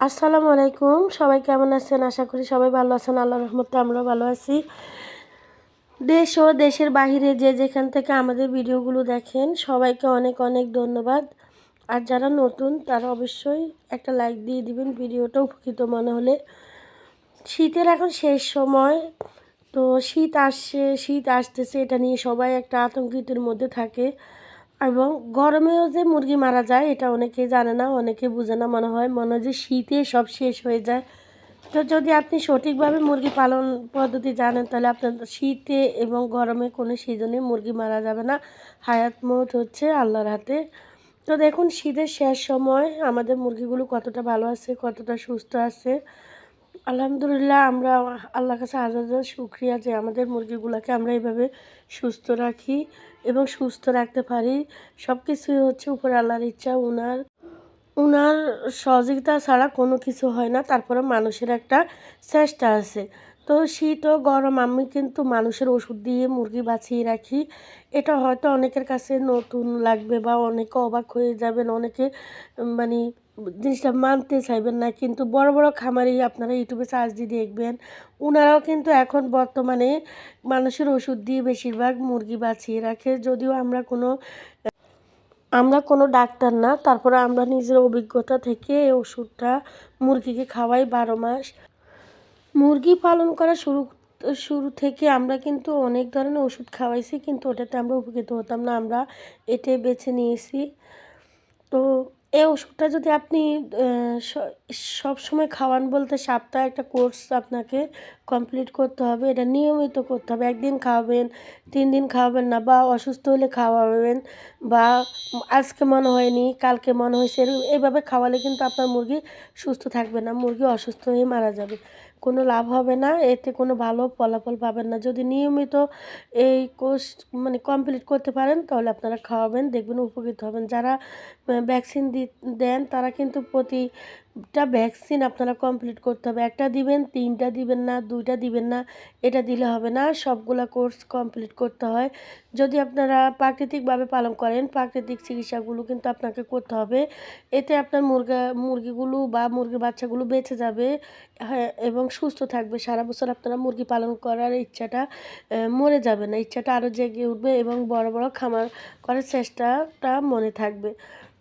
আসসালামু আলাইকুম। সবাই কেমন আছেন? আশা করি সবাই ভালো আছেন। আল্লাহ রহমতে আমরাও ভালো আছি। দেশ ও দেশের বাহিরে যে যেখান থেকে আমাদের ভিডিওগুলো দেখেন, সবাইকে অনেক অনেক ধন্যবাদ। আর যারা নতুন, তারা অবশ্যই একটা লাইক দিয়ে দিবেন। ভিডিওটা উপকৃত মনে হলে। শীতের এখন শেষ সময়, তো শীত আসছে, শীত আসতেছে, এটা নিয়ে সবাই একটা আতঙ্কিতের মধ্যে থাকে। এবং গরমেও যে মুরগি মারা যায়, এটা অনেকে জানে না অনেকে বুঝে না, মনে হয় মনে হয় যে শীতে সব শেষ হয়ে যায়। তো যদি আপনি সঠিকভাবে মুরগি পালন পদ্ধতি জানেন, তাহলে আপনার শীতে এবং গরমে কোনো সিজনে মুরগি মারা যাবে না। হায়াত মত হচ্ছে আল্লাহর হাতে। তো দেখুন, শীতের শেষ সময় আমাদের মুরগিগুলো কতটা ভালো আছে, কতটা সুস্থ আছে। আলহামদুলিল্লাহ, আমরা আল্লাহর কাছে হাজার শুক্রিয়া যে আমাদের মুরগিগুলোকে আমরা এইভাবে সুস্থ রাখি এবং সুস্থ রাখতে পারি। সব কিছুই হচ্ছে উপর আল্লাহর ইচ্ছা, উনার উনার সহযোগিতা ছাড়া কোনো কিছু হয় না। তারপরে মানুষের একটা চেষ্টা আছে। তো শীত ও গরম, আমি কিন্তু মানুষের ওষুধ দিয়ে মুরগি বাঁচিয়ে রাখি। এটা হয়তো অনেকের কাছে নতুন লাগবে বা অনেকে অবাক হয়ে যাবেন, অনেকে মানে জিনিসটা মানতে চাইবেন না, কিন্তু বড় বড় খামারি আপনারা ইউটিউবে সার্চ দিয়ে দেখবেন ওনারাও কিন্তু এখন বর্তমানে মানুষের ওষুধ দিয়ে বেশিরভাগ মুরগি বাঁচিয়ে রাখে। যদিও আমরা কোনো আমরা কোনো ডাক্তার না, তারপরে আমরা নিজের অভিজ্ঞতা থেকে এই ওষুধটা মুরগিকে খাওয়াই বারো মাস। মুরগি পালন করা শুরু শুরু থেকে আমরা কিন্তু অনেক ধরনের ওষুধ খাওয়াইছি, কিন্তু ওটাতে আমরা উপকৃত হতাম না, আমরা এটাই বেছে নিয়েছি। তো এই ওষুধটা যদি আপনি সব সময় খাওয়ান বলতে সপ্তাহে একটা কোর্স আপনাকে কমপ্লিট করতে হবে। এটা নিয়মিত করতে হবে। একদিন খাওয়াবেন তিন দিন খাওয়াবেন না বা অসুস্থ হলে খাওয়াবেন বা আজকে মনে হয়নি, কালকে মনে হয়েছে এইভাবে খাওয়ালে কিন্তু আপনার মুরগি সুস্থ থাকবে না, মুরগি অসুস্থ হয়ে মারা যাবে। কোনো লাভ হবে না, এতে কোনো ভালো ফলাফল পাবেন না। যদি নিয়মিত এই কোর্স মানে কমপ্লিট করতে পারেন, তাহলে আপনারা খাওয়াবেন, দেখবেন উপকৃত হবেন। যারা ভ্যাকসিন দেন, তারা কিন্তু প্রতিটা ভ্যাকসিন আপনারা কমপ্লিট করতে হবে। একটা দিবেন, তিনটা দিবেন না, দুইটা দিবেন না, এটা দিলে হবে না। সবগুলা কোর্স কমপ্লিট করতে হয়। যদি আপনারা প্রাকৃতিকভাবে পালন করেন, প্রাকৃতিক চিকিৎসাগুলো কিন্তু আপনাকে করতে হবে। এতে আপনার মুরগা, মুরগিগুলো বা মুরগির বাচ্চাগুলো বেঁচে যাবে হ্যাঁ এবং সুস্থ থাকবে। সারা বছর আপনারা মুরগি পালন করার ইচ্ছাটা মরে যাবে না। ইচ্ছাটা আরও জেগে উঠবে এবং বড় বড় খামার করার চেষ্টাটা মনে থাকবে।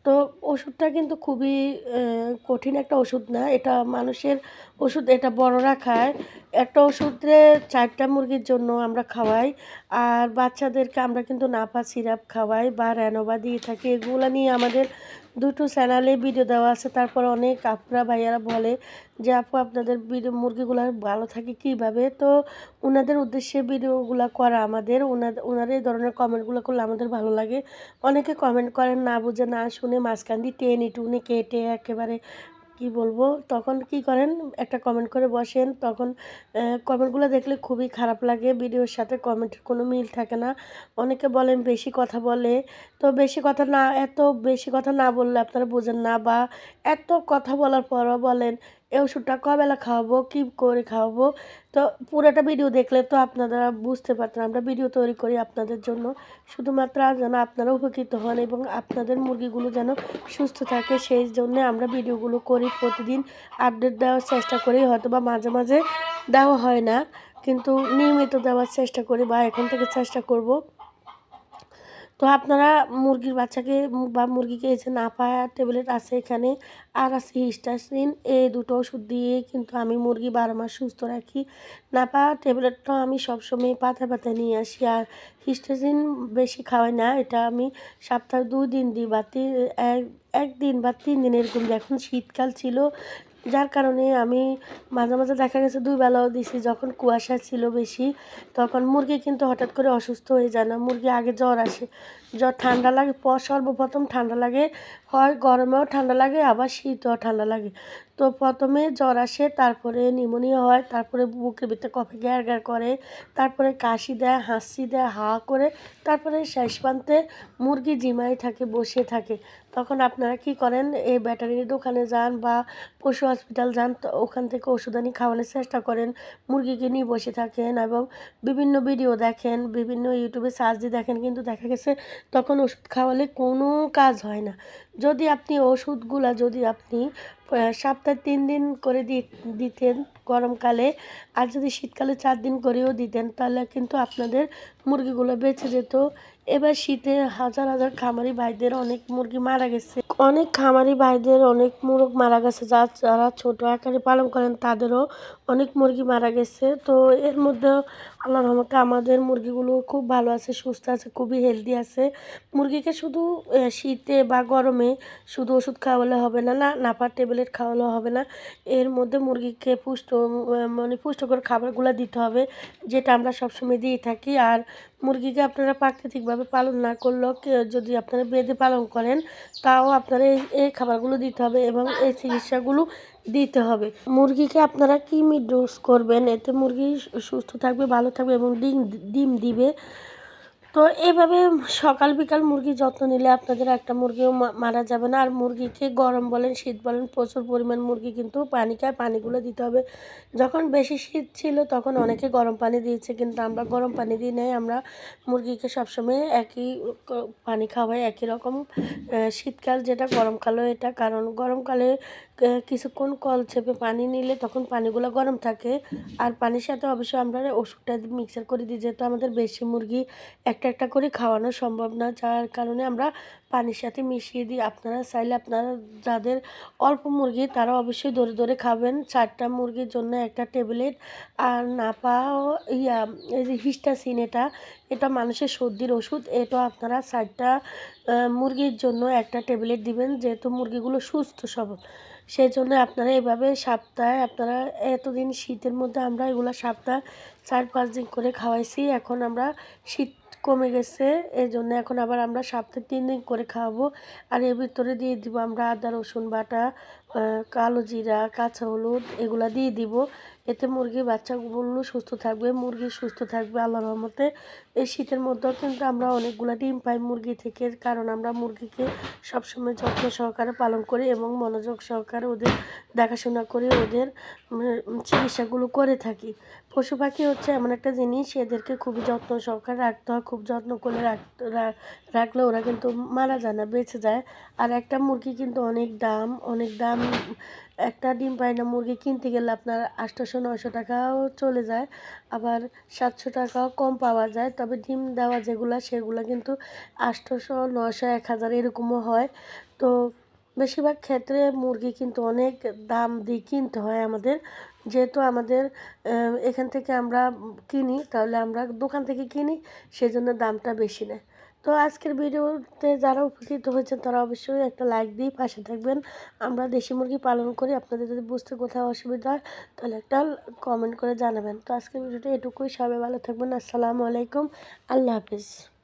তো ওষুধটা কিন্তু খুবই কঠিন একটা ওষুধ না। এটা মানুষের ওষুধ এটা বড়রা খায় একটা ওষুধে চারটা মুরগির জন্য আমরা খাওয়াই, আর বাচ্চাদেরকে আমরা কিন্তু নাপা সিরাপ খাওয়াই বা র্যানোভা দিয়ে থাকি। এগুলো নিয়ে আমাদের দুটো চ্যানেলে ভিডিও দেওয়া আছে। তারপর অনেক আপুরা ভাইয়ারা বলে যে, আপু, আপনাদের ভিডিও মুরগিগুলো ভালো থাকে কীভাবে? তো ওনাদের উদ্দেশ্যে ভিডিওগুলো করা আমাদের। ওনাদের ওনারা এই ধরনের কমেন্টগুলো করলে আমাদের ভালো লাগে। অনেকে কমেন্ট করেন না বুঝে, না শুনে মাঝখান দিয়ে টেনে টুনে কেটে একেবারে কি বলব? তখন কি করেন? একটা কমেন্ট করে বসেন। তখন কমেন্টগুলো দেখলে খুবই খারাপ লাগে। ভিডিওর সাথে কমেন্টের কোনো মিল থাকে না। অনেকে বলেন, বেশি কথা বলে। তো বেশি কথা না, এত বেশি কথা না বললে আপনারা বোঝেন না বা এত কথা বলার পরও বলেন এই ওষুধটা কবেলা খাওয়াবো? কী করে খাওয়াবো? তো পুরোটা ভিডিও দেখলে তো আপনারা বুঝতে পারতেন। আমরা ভিডিও তৈরি করি আপনাদের জন্য। শুধুমাত্র যেন আপনারা উপকৃত হন এবং আপনাদের মুরগিগুলো যেন সুস্থ থাকে, সেই জন্যে আমরা ভিডিওগুলো করি প্রতিদিন। আপডেট দেওয়ার চেষ্টা করি হয়তো বা মাঝে মাঝে দেওয়া হয় না, কিন্তু নিয়মিত দেওয়ার চেষ্টা করি বা এখন থেকে চেষ্টা করব। তো আপনারা মুরগির বাচ্চাকে বা মুরগিকে এসে না পায় ট্যাবলেট আছে এখানে, আর আছে হিস্টাসিন এই দুটো ওষুধ দিয়ে কিন্তু আমি মুরগি বারো মাস সুস্থ রাখি। না পাওয়া ট্যাবলেটটা আমি সবসময় পাতা পাতা নিয়ে আসি, আর হিস্টাসিন বেশি খাওয়াই না, এটা আমি সপ্তাহে দুই দিন দিই, বা এক একদিন বা তিন দিন এরকম। এখন শীতকাল ছিল যার কারণে আমি মাঝে মাঝে দেখা গেছে দুই বেলাও দিছি, যখন কুয়াশা ছিল বেশি, তখন মুরগি কিন্তু হঠাৎ করে অসুস্থ হয়ে যায় না। মুরগি আগে জ্বর আসে। জ্বর ঠান্ডা লাগে সর্বপ্রথম ঠান্ডা লাগে হয়, গরমেও ঠান্ডা লাগে, আবার শীতেও ঠান্ডা লাগে। তো প্রথমে জ্বর আসে, তারপরে নিউমোনিয়া হয়, তারপরে বুকের ভিতরে কফে গ্যার গ্যার করে, তারপরে কাশি দেয়, হাসি দেয় হা করে, তারপরে শেষ প্রান্তে মুরগি জিমাই থাকে, বসে থাকে। তখন আপনারা কি করেন, এই ব্যাটারির দোকানে যান বা পশু হসপিটাল যান, তো ওখান থেকে ওষুধানি খাওয়ানোর চেষ্টা করেন। মুরগিকে নিয়ে বসে থাকেন এবং বিভিন্ন ভিডিও দেখেন, বিভিন্ন ইউটিউবে সার্চ দিয়ে দেখেন, কিন্তু দেখা গেছে তখন ওষুধ খাওয়ালে কোনো কাজ হয় না। যদি আপনি ওষুধগুলা যদি আপনি সপ্তাহে তিন দিন করে দিতেন গরমকালে। আর যদি শীতকালে চার দিন করেও দিতেন, তাহলে কিন্তু আপনাদের মুরগিগুলো বেঁচে যেত। এবার শীতে হাজার হাজার খামারি ভাইদের অনেক মুরগি মারা গেছে। অনেক খামারি ভাইদের অনেক মুরগ মারা গেছে। যা, যারা ছোট আকারে পালন করেন, তাদেরও অনেক মুরগি মারা গেছে। তো এর মধ্যে আল্লাহ রহমতে আমাদের মুরগিগুলো খুব ভালো আছে, সুস্থ আছে, খুবই হেলদি আছে। মুরগিকে শুধু শীতে বা গরমে শুধু ওষুধ খাওয়ালে হবে না না, নাপার ট্যাবলেট খাওয়ালে হবে না। এর মধ্যে মুরগিকে পুষ্ট মানে পুষ্টকর খাবারগুলো দিতে হবে, যেটা আমরা সবসময় দিয়ে থাকি। আর মুরগিকে আপনারা প্রাকৃতিকভাবে পালন না করলেও যদি আপনারা বেঁধে পালন করেন, তাও আপনারা এই এই খাবারগুলো দিতে হবে এবং এই চিকিৎসাগুলো দিতে হবে। মুরগিকে আপনারা কি মিট ডোজ করবেন? এতে মুরগি সুস্থ থাকবে, ভালো থাকবে এবং ডিম ডিম দিবে। তো এভাবে সকাল বিকাল মুরগির যত্ন নিলে আপনাদের একটা মুরগিও মারা যাবে না। আর মুরগিকে গরম বলেন, শীত বলেন, প্রচুর পরিমাণ মুরগি কিন্তু পানি খায়, পানিগুলো দিতে হবে। যখন বেশি শীত ছিল তখন অনেকে গরম পানি দিয়েছে, কিন্তু আমরা গরম পানি দিই নাই। আমরা মুরগিকে সবসময় একই পানি খাওয়াই, একই রকম শীতকাল যেটা, গরমকালও এটা। কারণ গরমকালে কিছুক্ষণ কল চেপে পানি নিলে তখন পানিগুলো গরম থাকে। আর পানির সাথে অবশ্যই আমরা ওষুধটা মিক্সার করে দিই, যেহেতু আমাদের বেশি মুরগি একটা একটা করে খাওয়ানো সম্ভব না। যার কারণে আমরা পানির সাথে মিশিয়ে দিই। আপনারা চাইলে আপনারা যাদের অল্প মুরগি তারা অবশ্যই ধরে ধরে খাবেন। চারটা মুরগির জন্য একটা ট্যাবলেট আর নাপা ও ইয়া, এই যে হিস্টাসিন এটা এটা মানুষের সর্দির ওষুধ। এটা আপনারা চারটা মুরগির জন্য একটা ট্যাবলেট দিবেন। যেহেতু মুরগিগুলো সুস্থ সবল সেই জন্য আপনারা এভাবে সপ্তাহে আপনারা এতদিন শীতের মধ্যে আমরা এগুলো সপ্তাহে চার পাঁচ দিন করে খাওয়াইছি। এখন আমরা শীত কমে গেছে এই জন্য এখন আবার আমরা সপ্তাহে তিন দিন করে খাওয়াবো। আর এর ভিতরে দিয়ে দিব আমরা আদা, রসুন বাটা কালো জিরা, কাঁচা হলুদ, এগুলা দিয়ে দিব। এতে মুরগির বাচ্চাগুলো সুস্থ থাকবে, মুরগি সুস্থ থাকবে আল্লাহ রহমতে। এই শীতের মধ্যেও কিন্তু আমরা অনেকগুলো ডিম পাই মুরগি থেকে, কারণ আমরা মুরগিকে সবসময় যত্ন সহকারে পালন করি এবং মনোযোগ সহকারে ওদের দেখাশোনা করে, ওদের চিকিৎসাগুলো করে থাকি। পশু পাখি হচ্ছে এমন একটা জিনিস, এদেরকে খুবই যত্ন সহকারে রাখতে হয়, খুব যত্ন করে রাখলে ওরা কিন্তু মারা যায় না, বেঁচে যায়। আর একটা মুরগি কিন্তু অনেক দাম অনেক দাম, একটা ডিম পায় না, মুরগি কিনতে গেলে আপনার আটশোশো নশো টাকাও চলে যায়, আবার সাতশো টাকাও কম পাওয়া যায়। তবে ডিম দেওয়া যেগুলো, সেগুলো কিন্তু আটশোশো নশো এক হাজার এরকমও হয়। তো বেশিরভাগ ক্ষেত্রে মুরগি কিন্তু অনেক দাম দিয়ে কিনতে হয় আমাদের। যেহেতু আমাদের এখান থেকে আমরা কিনি, তাহলে আমরা দোকান থেকে কিনি, সেজন্য দামটা বেশি নেয়। তো আজকের ভিডিওতে যারা উপকৃত হয়েছেন, তারা অবশ্যই একটা লাইক দিয়ে পাশে থাকবেন। আমরা দেশি মুরগি পালন করি, আপনাদের যদি বুঝতে কোথাও অসুবিধা হয়, তাহলে একটা কমেন্ট করে জানাবেন। তো আজকের ভিডিওটা এটুকুই, সবাই ভালো থাকবেন, আসসালামু আলাইকুম, আল্লাহ হাফিজ।